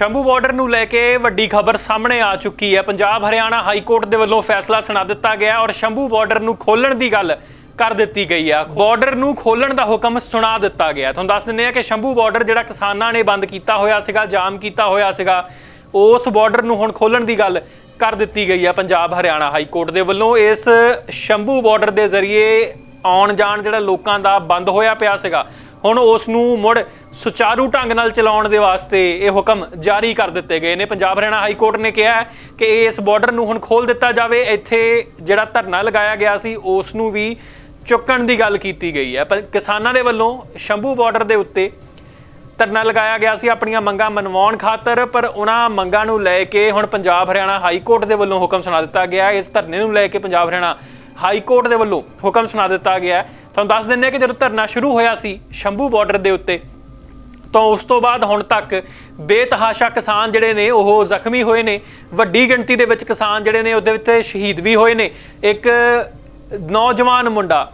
Shambhu border ਨੂੰ ਲੈ ਕੇ ਵੱਡੀ ਖਬਰ ਸਾਹਮਣੇ ਆ ਚੁੱਕੀ ਹੈ। ਪੰਜਾਬ ਹਰਿਆਣਾ ਹਾਈ ਕੋਰਟ ਦੇ ਵੱਲੋਂ ਫੈਸਲਾ ਸੁਣਾ ਦਿੱਤਾ ਗਿਆ ਔਰ ਸ਼ੰਭੂ ਬਾਰਡਰ ਨੂੰ ਖੋਲਣ ਦੀ ਗੱਲ ਕਰ ਦਿੱਤੀ ਗਈ ਆ। ਬਾਰਡਰ ਨੂੰ ਖੋਲਣ ਦਾ ਹੁਕਮ ਸੁਣਾ ਦਿੱਤਾ ਗਿਆ ਤੁਹਾਨੂੰ ਦੱਸ ਦਿੰਦੇ ਆ ਕਿ ਸ਼ੰਭੂ ਬਾਰਡਰ ਜਿਹੜਾ ਕਿਸਾਨਾਂ ਨੇ ਬੰਦ ਕੀਤਾ ਹੋਇਆ ਸੀਗਾ, ਜਾਮ ਕੀਤਾ ਹੋਇਆ ਸੀਗਾ, ਉਸ ਬਾਰਡਰ ਨੂੰ ਹੁਣ ਖੋਲਣ ਦੀ ਗੱਲ ਕਰ ਦਿੱਤੀ ਗਈ ਆ ਪੰਜਾਬ ਹਰਿਆਣਾ ਹਾਈ ਕੋਰਟ ਦੇ ਵੱਲੋਂ। ਇਸ ਸ਼ੰਭੂ ਬਾਰਡਰ ਦੇ ਜ਼ਰੀਏ ਆਉਣ ਜਾਣ ਜਿਹੜਾ ਲੋਕਾਂ ਦਾ ਬੰਦ ਹੋਇਆ ਪਿਆ ਸੀਗਾ, ਹੁਣ ਉਸ ਨੂੰ ਮੁੜ ਸੁਚਾਰੂ ਢੰਗ ਨਾਲ ਚਲਾਉਣ ਦੇ ਵਾਸਤੇ ਇਹ ਹੁਕਮ ਜਾਰੀ ਕਰ ਦਿੱਤੇ ਗਏ ਨੇ। ਪੰਜਾਬ ਹਰਿਆਣਾ ਹਾਈ ਕੋਰਟ ਨੇ ਕਿਹਾ ਹੈ ਕਿ ਇਸ ਬਾਰਡਰ ਨੂੰ ਹੁਣ ਖੋਲ ਦਿੱਤਾ ਜਾਵੇ। ਇੱਥੇ ਜਿਹੜਾ ਧਰਨਾ ਲਗਾਇਆ ਗਿਆ ਸੀ, ਉਸ ਨੂੰ ਵੀ ਚੁੱਕਣ ਦੀ ਗੱਲ ਕੀਤੀ ਗਈ ਹੈ। ਪਰ ਕਿਸਾਨਾਂ ਦੇ ਵੱਲੋਂ ਸ਼ੰਭੂ ਬਾਰਡਰ ਦੇ ਉੱਤੇ ਧਰਨਾ ਲਗਾਇਆ ਗਿਆ ਸੀ। ਆਪਣੀਆਂ ਮੰਗਾਂ ਮਨਵਾਉਣ ਖਾਤਰ, ਪਰ ਉਹਨਾਂ ਮੰਗਾਂ ਨੂੰ ਲੈ ਕੇ ਹੁਣ ਪੰਜਾਬ ਹਰਿਆਣਾ ਹਾਈ ਕੋਰਟ ਦੇ ਵੱਲੋਂ ਹੁਕਮ ਸੁਣਾ ਦਿੱਤਾ ਗਿਆ ਇਸ ਧਰਨੇ ਨੂੰ ਲੈ ਕੇ ਪੰਜਾਬ ਹਰਿਆਣਾ ਹਾਈ ਕੋਰਟ ਦੇ ਵੱਲੋਂ ਹੁਕਮ ਸੁਣਾ ਦਿੱਤਾ ਗਿਆ ਤੁਹਾਨੂੰ ਦੱਸ ਦਿੰਦੇ ਕਿ ਜਦੋਂ ਧਰਨਾ ਸ਼ੁਰੂ ਹੋਇਆ ਸੀ, ਸ਼ੰਭੂ ਬਾਰਡਰ ਦੇ ਉੱਤੇ ਤਾਂ ਉਸ ਤੋਂ ਬਾਅਦ ਹੁਣ ਤੱਕ ਬੇਤਹਾਸ਼ਾ ਕਿਸਾਨ ਜਿਹੜੇ ਨੇ, ਉਹ ਜ਼ਖਮੀ ਹੋਏ ਨੇ। ਵੱਡੀ ਗਿਣਤੀ ਦੇ ਵਿੱਚ ਕਿਸਾਨ ਜਿਹੜੇ ਨੇ, ਉਹਦੇ ਵਿੱਚ ਸ਼ਹੀਦ ਵੀ ਹੋਏ ਨੇ। ਇੱਕ ਨੌਜਵਾਨ ਮੁੰਡਾ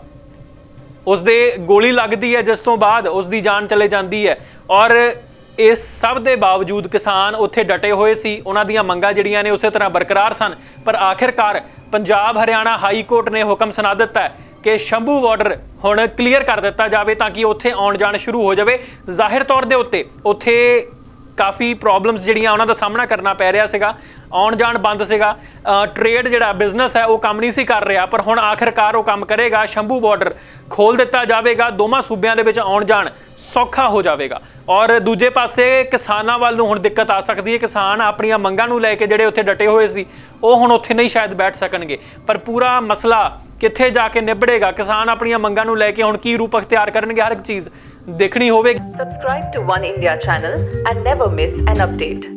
ਉਸ ਦੇ ਗੋਲੀ ਲੱਗਦੀ ਹੈ, ਜਿਸ ਤੋਂ ਬਾਅਦ ਉਸ ਦੀ ਜਾਨ ਚਲੇ ਜਾਂਦੀ ਹੈ। ਔਰ ਇਸ ਸਭ ਦੇ ਬਾਵਜੂਦ ਕਿਸਾਨ ਉੱਥੇ ਡਟੇ ਹੋਏ ਸੀ। ਉਹਨਾਂ ਦੀਆਂ ਮੰਗਾਂ ਜਿਹੜੀਆਂ ਨੇ, ਉਸੇ ਤਰ੍ਹਾਂ ਬਰਕਰਾਰ ਸਨ। ਪਰ ਆਖਿਰਕਾਰ ਪੰਜਾਬ ਹਰਿਆਣਾ ਹਾਈ ਕੋਰਟ ਨੇ ਹੁਕਮ ਸੁਣਾ ਦਿੱਤਾ ਹੈ ਕਿ ਸ਼ੰਭੂ ਬਾਰਡਰ ਹੁਣ ਕਲੀਅਰ ਕਰ ਦਿੱਤਾ ਜਾਵੇ ਤਾਂ ਕਿ ਉੱਥੇ ਆਉਣ ਜਾਣ ਸ਼ੁਰੂ ਹੋ ਜਾਵੇ। ਜ਼ਾਹਿਰ ਤੌਰ ਦੇ ਉੱਤੇ ਉੱਥੇ ਕਾਫੀ ਪ੍ਰੋਬਲਮਸ ਜਿਹੜੀਆਂ ਉਹਨਾਂ ਦਾ ਸਾਹਮਣਾ ਕਰਨਾ ਪੈ ਰਿਹਾ ਸੀਗਾ, ਆਉਣ ਜਾਣ ਬੰਦ ਸੀਗਾ। ਟ੍ਰੇਡ ਜਿਹੜਾ ਬਿਜ਼ਨਸ ਹੈ ਉਹ ਕੰਮ ਨਹੀਂ ਸੀ ਕਰ ਰਿਹਾ, ਪਰ ਹੁਣ ਆਖਿਰਕਾਰ ਉਹ ਕੰਮ ਕਰੇਗਾ, ਸ਼ੰਭੂ ਬਾਰਡਰ ਖੋਲ ਦਿੱਤਾ ਜਾਵੇਗਾ, ਦੋਵਾਂ ਸੂਬਿਆਂ ਦੇ ਵਿੱਚ ਆਉਣ ਜਾਣ ਸੌਖਾ ਹੋ ਜਾਵੇਗਾ। ਔਰ ਦੂਜੇ ਪਾਸੇ ਕਿਸਾਨਾਂ ਵੱਲ ਨੂੰ ਹੁਣ ਦਿੱਕਤ ਆ ਸਕਦੀ ਹੈ। ਕਿਸਾਨ ਆਪਣੀਆਂ ਮੰਗਾਂ ਨੂੰ ਲੈ ਕੇ ਜਿਹੜੇ ਉੱਥੇ ਡਟੇ ਹੋਏ ਸੀ, ਉਹ ਹੁਣ ਉੱਥੇ ਨਹੀਂ ਸ਼ਾਇਦ ਬੈਠ ਸਕਣਗੇ। ਪਰ ਪੂਰਾ ਮਸਲਾ ਕਿੱਥੇ ਜਾ ਕੇ ਨਿਬੜੇਗਾ? ਕਿਸਾਨ ਆਪਣੀਆਂ ਮੰਗਾਂ ਨੂੰ ਲੈ ਕੇ ਹੁਣ ਕੀ ਰੂਪ ਅਖਤਿਆਰ ਕਰਨਗੇ? ਹਰ ਇੱਕ ਚੀਜ਼ ਦੇਖਣੀ ਹੋਵੇਗੀ। Subscribe to One India channel and never miss an update.